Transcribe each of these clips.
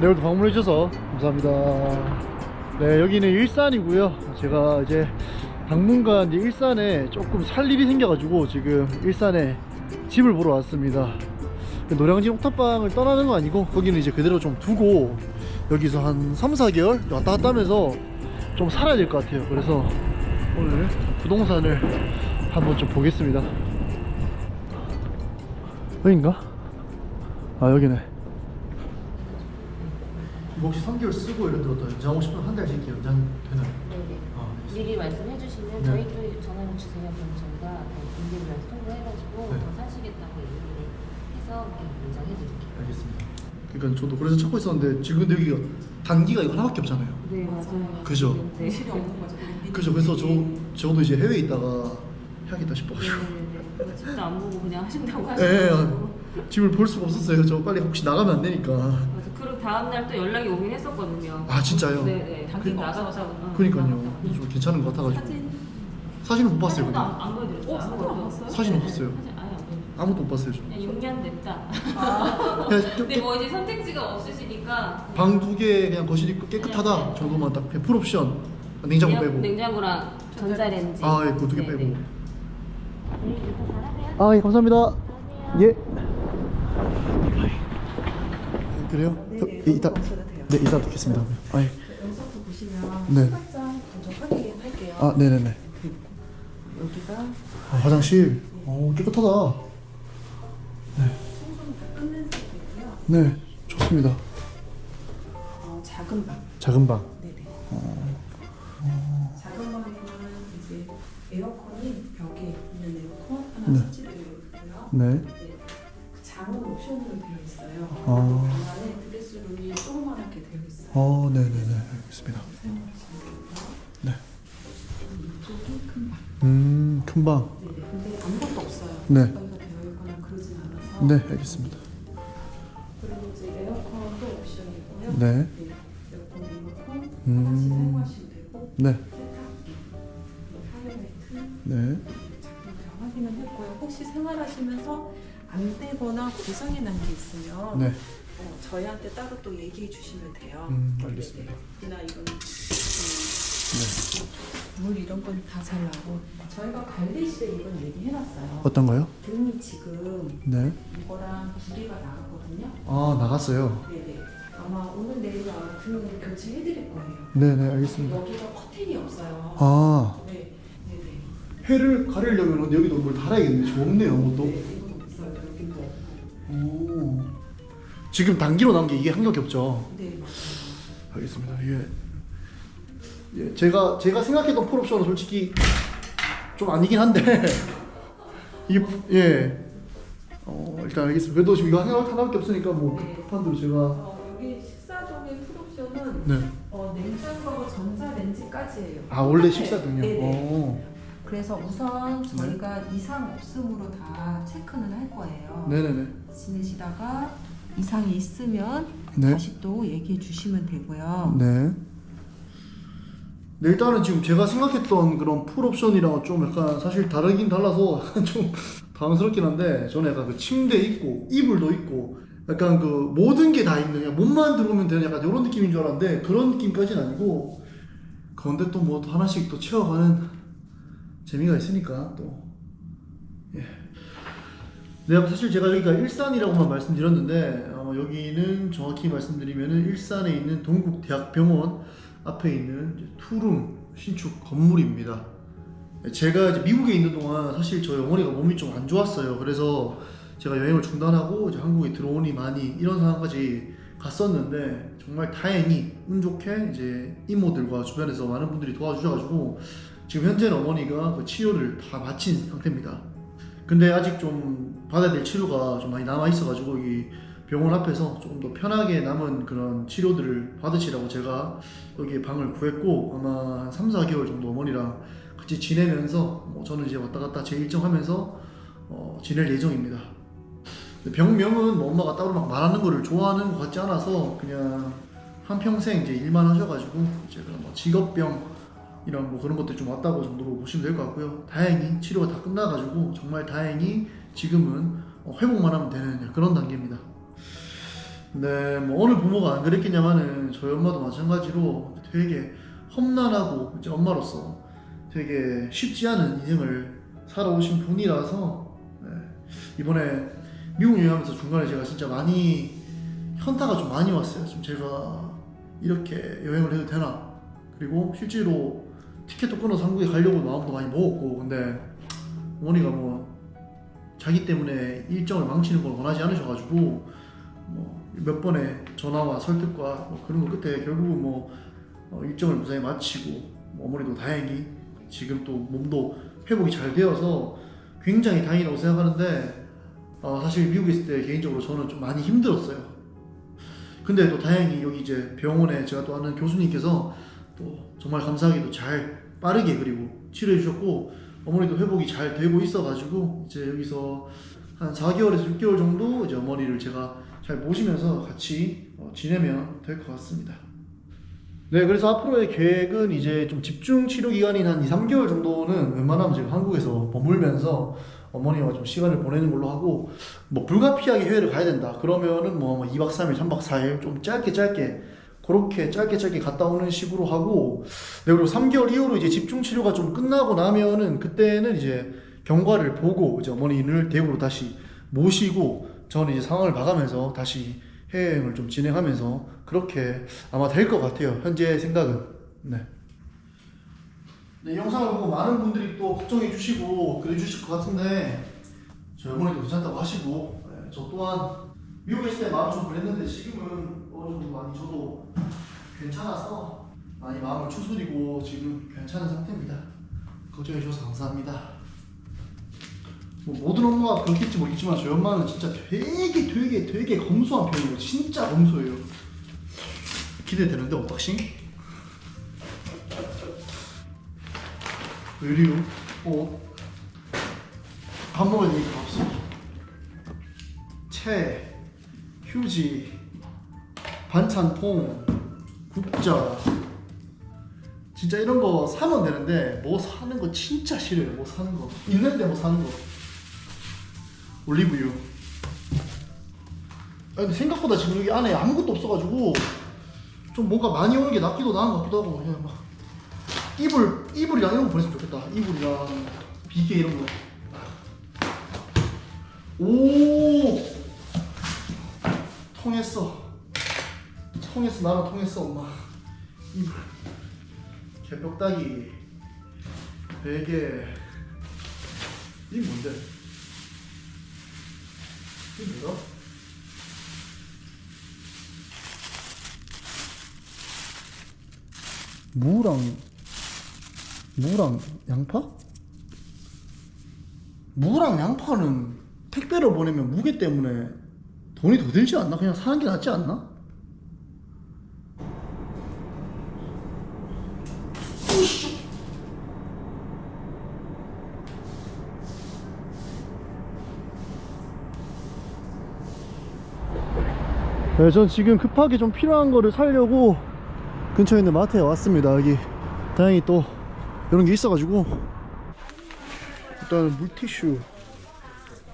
네, 오늘도 방문해 주셔서 감사합니다. 네, 여기는 일산이고요. 제가 이제 당분간 이제 일산에 조금 살 일이 생겨가지고 지금 일산에 집을 보러 왔습니다. 노량진 옥탑방을 떠나는 건 아니고 거기는 이제 그대로 좀 두고 여기서 한 3, 4개월 왔다 갔다 하면서 좀 살아야 될 것 같아요. 그래서 오늘 부동산을 한번 좀 보겠습니다. 여긴가? 아 여기네. 이거 혹시 3개월 쓰고 예를 들어 더 연장하고 싶으면 한 달씩 이렇게 연장 되나요? 네네. 아, 미리 말씀해 주시면 네. 저희 쪽에 전화를 주세요. 그럼 저희가 인계를 통보해가지고 네. 더 사시겠다고 얘기를 해서 인정해 드릴게요. 알겠습니다. 그러니까 저도 그래서 찾고 있었는데 지금 근데 여기가 단기가 이거 하나밖에 없잖아요. 네 맞아요. 그죠? 네. 실이 없는 거죠. 그죠? 그래서 저 저도 이제 해외에 있다가 해야겠다 싶어가지고. 네네네. 집도 안 보고 그냥 하신다고 예, 하셔가지고. 집을 볼 수가 없었어요. 저 빨리 혹시 나가면 안 되니까. 맞아. 그리고 다음 날 또 연락이 오긴 했었거든요. 아 진짜요? 네네. 당신 그- 나가서. 그러니까요. 좀 괜찮은 것 같아가지고. 사진 사진은 못 봤어요. 사진도 근데. 안, 안 보여드렸어요. 어, 사진 안. 봤어요? 사진 없었어요. 사진 아예 안 보여드렸어요. 아무것도 못 봤어요. 저. 그냥 6년 됐다. 아, 그냥 근데 뭐 이제 선택지가 없으시니까 방두 개 그냥 거실 있고 깨끗하다 정도만 딱풀 옵션 냉장고 그냥 빼고. 냉장고랑 전자레인지. 아, 예, 그거 두개 네네. 빼고. 네. 아, 예, 감사합니다. 예. 그래요? 네, 저, 네, 예, 이따. 네, 이따 듣겠습니다. 아, 예. 영상도 보시면 네. 신발장 먼저 확인할게요. 아, 네, 네, 네. 여기가 아, 화장실. 오, 깨끗하다. 다 끝낸 상태고요. 네, 좋습니다. 어, 작은 방. 작은 방. 네네. 작 네. 네. 네. 장은 옵션으로 되어 있어요. 아. 방 안에 드레스룸이 조그맣게 되어 있어요. 어, 네, 네, 네. 알겠습니다. 네. 이쪽이 큰 방. 음, 큰 방. 네네. 근데 아무것도 없어요. 네. 되어 있거나 그러진 않아서. 네, 알겠습니다. 그리고 이제 에어컨도 옵션이고요. 네. 에어컨 리모컨 음. 하나씩 사용하시면 되고 네. 혹시 생활하시면서 안 되거나 고장이 난 게 있으면 네. 어, 저희한테 따로 또 얘기해 주시면 돼요. 음, 알겠습니다. 나 이건 네. 음, 물 이런 건 다 잘 나고 저희가 관리실에 이건 얘기해놨어요. 어떤 거요? 등이 지금 네. 이거랑 두개가 나갔거든요. 아, 나갔어요. 네네. 아마 오늘 내일 아마 교체해드릴 거예요. 네, 네, 알겠습니다. 여기가 커튼이 없어요. 아, 네, 해를 가리려면 여기도 뭘 달아야겠네. 저 없네요, 아무것도. 네. 오. 지금 단기로 나온 게 이게 한 겹이 없죠. 네. 알겠습니다. 예. 예, 제가 제가 생각했던 폴옵션은 솔직히 좀 아니긴 한데 이게 예. 어, 일단 알겠습니다. 그래도 지금 이거 하나 하나밖에 없으니까 뭐 네. 급한 대로 제가 어, 여기 식사동의 풀옵션은 네. 어, 냉장고하고 전자레인지까지예요. 아 원래 네, 식사 등이요. 네 네. 어. 그래서 우선 저희가 이상 없음으로 다 체크는 할 거예요. 네네네. 지내시다가 이상이 있으면 네. 다시 또 얘기해 주시면 되고요. 네. 네, 일단은 지금 제가 생각했던 그런 풀 옵션이랑 좀 약간 사실 다르긴 달라서 약간 좀 당황스럽긴 한데 저는 약간 그 침대 있고 이불도 있고 약간 그 모든 게 다 있는 그냥 몸만 들어오면 되는 약간 이런 느낌인 줄 알았는데 그런 느낌까지는 아니고 그런데 또 뭐 하나씩 또 채워가는 재미가 있으니까 또 예. 네, 사실 제가 여기가 일산이라고만 말씀드렸는데 어, 여기는 정확히 말씀드리면은 일산에 있는 동국대학병원 앞에 있는 투룸 신축 건물입니다. 제가 이제 미국에 있는 동안 사실 저희 어머니가 몸이 좀 안 좋았어요. 그래서 제가 여행을 중단하고 이제 한국에 들어오니 많이 이런 상황까지 갔었는데 정말 다행히 운 좋게 이제 이모들과 주변에서 많은 분들이 도와주셔가지고 지금 현재는 어머니가 그 치료를 다 마친 상태입니다. 근데 아직 좀 받아야 될 치료가 좀 많이 남아 있어가지고 이 병원 앞에서 조금 더 편하게 남은 그런 치료들을 받으시라고 제가 여기 방을 구했고 아마 한 3, 4개월 정도 어머니랑 같이 지내면서 뭐 저는 이제 왔다 갔다 제 일정 하면서 어, 지낼 예정입니다. 병명은 뭐 엄마가 따로 막 말하는 거를 좋아하는 것 같지 않아서 그냥 한 평생 이제 일만 하셔가지고 이제 그런 뭐 직업병 이런 뭐 그런 것들 좀 왔다고 정도로 보시면 될 것 같고요. 다행히 치료가 다 끝나가지고 정말 다행히 지금은 어, 회복만 하면 되는 그런 단계입니다. 네, 뭐 어느 부모가 안 그랬겠냐마는 저희 엄마도 마찬가지로 되게 험난하고 이제 엄마로서 되게 쉽지 않은 인생을 살아오신 분이라서 네, 이번에 미국 여행하면서 중간에 제가 진짜 많이 현타가 좀 많이 왔어요. 좀 제가 이렇게 여행을 해도 되나? 그리고 실제로 티켓도 끊어서 한국에 가려고 마음도 많이 먹었고 근데 어머니가 뭐 자기 때문에 일정을 망치는 걸 원하지 않으셔가지고 뭐 몇 번의 전화와 설득과 뭐 그런 거 끝에 결국은 뭐 어, 일정을 무사히 마치고 뭐 어머니도 다행히 지금 또 몸도 회복이 잘 되어서 굉장히 다행이라고 생각하는데 어, 사실 미국에 있을 때 개인적으로 저는 좀 많이 힘들었어요. 근데 또 다행히 여기 이제 병원에 제가 또 아는 교수님께서 또 정말 감사하게도 잘 빠르게 그리고 치료해 주셨고 어머니도 회복이 잘 되고 있어가지고 이제 여기서 한 4개월에서 6개월 정도 이제 어머니를 제가 잘 모시면서 같이 어, 지내면 될 것 같습니다. 네, 그래서 앞으로의 계획은 이제 좀 집중 치료 기간인 한 2, 3개월 정도는 웬만하면 제가 한국에서 머물면서 어머니와 좀 시간을 보내는 걸로 하고 뭐 불가피하게 해외를 가야 된다. 그러면은 뭐 2박 3일, 3박 4일 좀 짧게 짧게 그렇게 짧게 짧게 갔다 오는 식으로 하고 네, 그리고 3개월 이후로 이제 집중 치료가 좀 끝나고 나면은 그때는 이제 경과를 보고 이제 어머니를 대구로 다시 모시고 저는 이제 상황을 봐가면서 다시 해외여행을 좀 진행하면서 그렇게 아마 될 것 같아요. 현재 생각은. 네. 네, 이 영상을 보고 많은 분들이 또 걱정해 주시고 그래 주실 것 같은데 저희 어머니도 괜찮다고 하시고 네, 저 또한 미국에 있을 때 마음 좀 그랬는데 지금은 어느 정도 많이 저도 괜찮아서 많이 마음을 추스리고 지금 괜찮은 상태입니다. 걱정해 주셔서 감사합니다. 뭐 모든 엄마가 그렇겠지 모르겠지만 저희 엄마는 진짜 되게 되게 되게 검소한 편이에요. 진짜 검소해요. 기대되는데 어떡시? 의류, 옷, 밥 얘기가 없어. 채, 휴지, 반찬통, 국자. 진짜 이런 거 사면 되는데 뭐 사는 거 진짜 싫어요. 뭐 사는 거 있는데 뭐 사는 거. 올리브유. 아 근데 생각보다 지금 여기 안에 아무것도 없어가지고 좀 뭔가 많이 오는 게 낫기도 나은 것 같기도 하고 그냥 막 이불 이불이랑 이런 거 보냈으면 좋겠다. 이불이랑 비계 이런 거. 오 통했어. 통했어 나랑 통했어 엄마. 이불 개벽다기 베개 이게 뭔데? 이게 뭐야? 무랑 무랑 양파? 무랑 양파는 택배로 보내면 무게 때문에 돈이 더 들지 않나? 그냥 사는 게 낫지 않나? 네, 전 지금 급하게 좀 필요한 거를 사려고 근처에 있는 마트에 왔습니다. 여기 다행히 또 이런 게 있어가지고. 일단 물티슈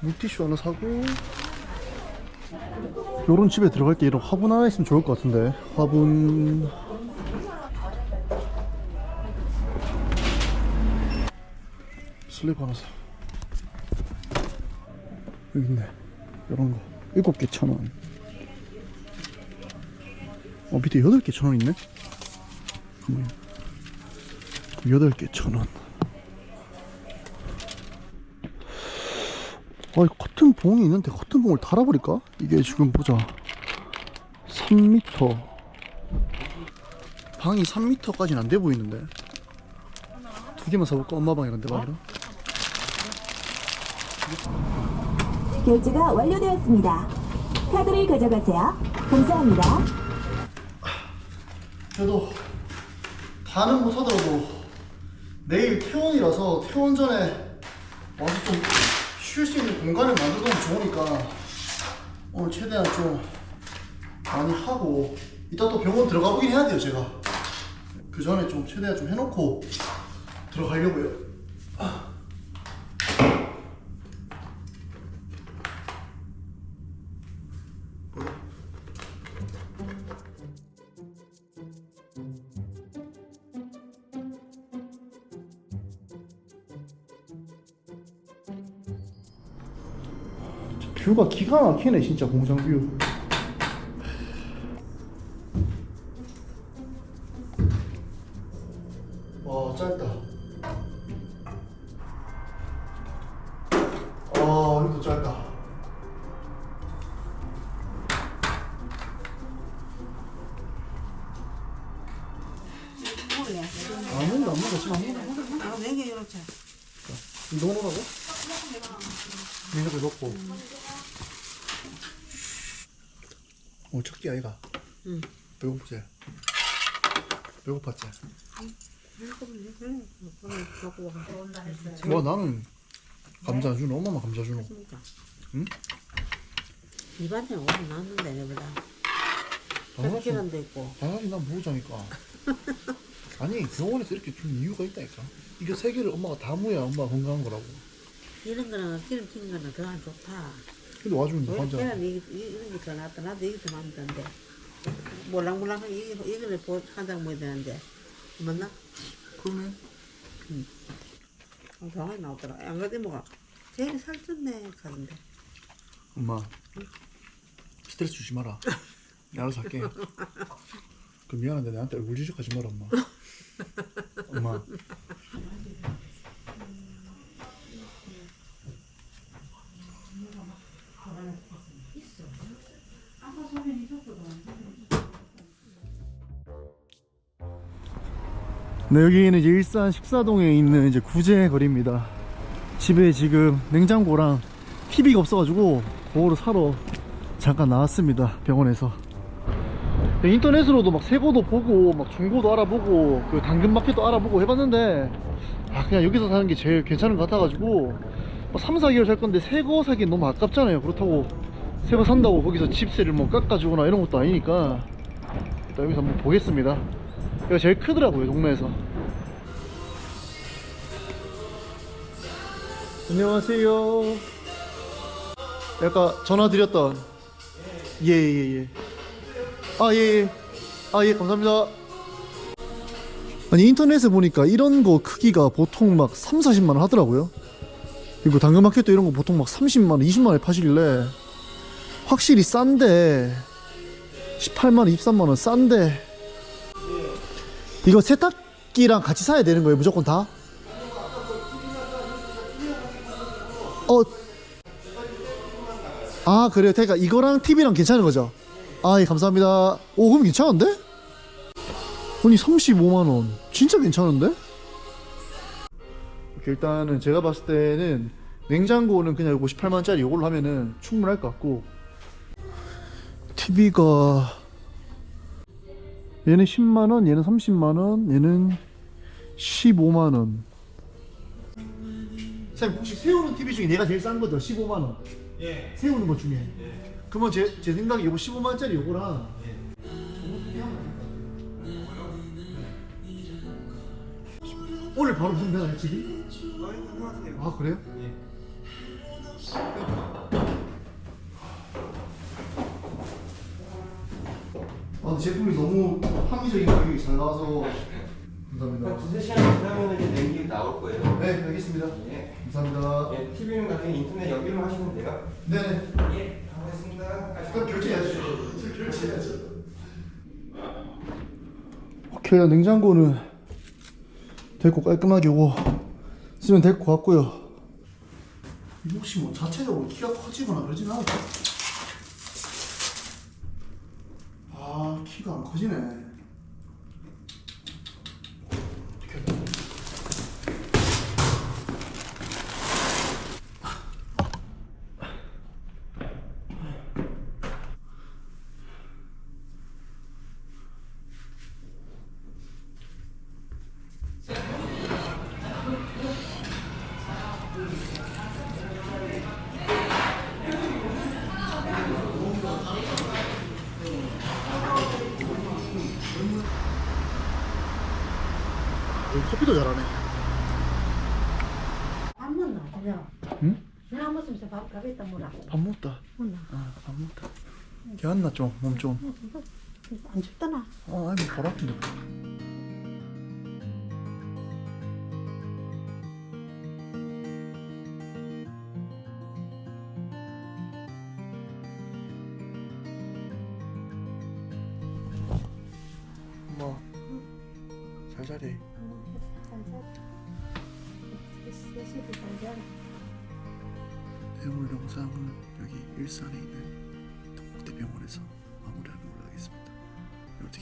물티슈 하나 사고 요런 집에 들어갈 때 이런 화분 하나 있으면 좋을 것 같은데. 화분. 슬립 하나 사. 여기 있네. 이런 거. 일곱 개천 원. 어 밑에 여덟 개천 원 있네. 그러면 여덟 개천 원. 아, 커튼 봉이 있는데 커튼 봉을 달아버릴까? 이게 지금 보자. 3m. 방이 3m까지는 안 돼 보이는데. 두 개만 사볼까? 엄마 내 방이랑. 결제가 완료되었습니다. 카드를 가져가세요. 감사합니다. 그래도 다는 못하더라도 내일 퇴원이라서 퇴원 전에 와서 좀 쉴 수 있는 공간을 만들어놓으면 좋으니까 오늘 최대한 좀 많이 하고 이따 또 병원 들어가 보긴 해야 돼요 제가. 그 전에 좀 최대한 좀 해놓고 들어가려고요 뷰가 기가 막히네 진짜 공장 뷰. 와 짧다. 아 이것도 짧다. 안 먹는다 안 먹는다 지금 안 먹는다. 아, 네개 이렇게. 이거 넣으라고? 이렇게 넣고. 어 첫끼 아이가. 응. 배고프지? 배고팠지? 와 나는 감자 안 주노 엄마만 감자 주노 응? 입안에 오래 나왔는데 내보다. 계란도 있고. 당연히 난 모르자니까 아니 병원에서 이렇게 준 이유가 있다니까 이게 세 개를 엄마가 다 모야 엄마가 건강한 거라고 이런 거는 기름 튄 거는 더 안 좋다. 근데 와주는데 왜 환자 계란 이 이런 게더 낫다. 나도 이게 더 마음에 든데. 몰랑몰랑한 이 이거를 한장 먹어야 되는데 맞나? 그러면 어, 병원에 나오더라. 안 그래도 뭐가 제일 살쪘네 가는데. 엄마 스트레스 주지 마라 내가 알아서 할게 그 미안한데 나한테 얼굴 지적하지 마라 엄마 엄마 네, 여기는 이제 일산 식사동에 있는 이제 구제 거리입니다. 집에 지금 냉장고랑 TV가 없어가지고 그거를 사러 잠깐 나왔습니다. 병원에서. 네, 인터넷으로도 막 새거도 보고 막 중고도 알아보고 그 당근마켓도 알아보고 해봤는데 아 그냥 여기서 사는 게 제일 괜찮은 것 같아가지고 3, 4개월 살 건데 새거 사기 너무 아깝잖아요. 그렇다고 새거 산다고 거기서 집세를 뭐 깎아주거나 이런 것도 아니니까 일단 여기서 한번 보겠습니다. 여기가 제일 크더라고요 동네에서. 안녕하세요. 아까 전화 드렸던. 예예예. 예, 아 예예. 아 예 감사합니다. 아니 인터넷에 보니까 이런 거 크기가 보통 막 3, 40만 원 하더라고요. 그리고 당근마켓도 이런 거 보통 막 30만 원, 20만 원에 파시길래? 확실히 싼데. 18만 원, 23만 원 싼데. 이거 세탁기랑 같이 사야 되는 거예요 무조건 다? 어. 아, 그래요. 그러니까 이거랑 TV랑 괜찮은 거죠? 아, 예, 감사합니다. 오, 그럼 괜찮은데? 아니, 35만원. 진짜 괜찮은데? 일단은 제가 봤을 때는 냉장고는 그냥 58만원짜리 이걸로 하면은 충분할 것 같고 TV가 얘는 10만원, 얘는 30만원, 얘는 15만원 쌤 혹시 세우는 TV 중에 내가 제일 싼 거죠? 15만 원. 예. 세우는 것 중에. 예. 그러면 제, 제 생각에 요거 15만 원짜리 요거랑 오늘 바로 분배가요 집이? 아 그래요? 아 근데 제품이 너무 합리적인 가격이 잘 나와서 감사합니다. 두세 시간 지나면 이제 냉기 나올 거예요. 네 알겠습니다. 예. 감사합니다. 예, TV는 나중에 인터넷 연결로 하시면 돼요. 네네. 예, 가보겠습니다. 그럼 결제해야죠. 결제해야죠. 오케이, 냉장고는 됐고 깔끔하게 오고 쓰면 될 것 같고요. 혹시 뭐 자체적으로 키가 커지거나 그러진 않을까? 아, 키가 안 커지네. 커피도 잘하네. 밥 먹나 그냥 응? 그냥 먹으면서 밥 가겠다 뭐라 밥 먹다. 먹나 아, 밥 먹다. 개안나 좀, 몸 좀. 안 춥다나 아, 아이, 뭐 바로 아픈데.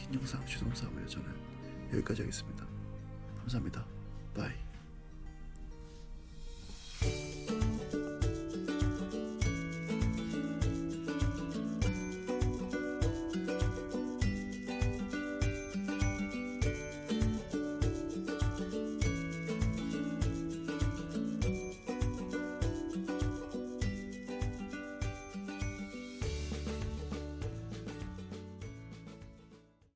긴 영상 주동사고요. 저는 여기까지 하겠습니다. 감사합니다. 바이.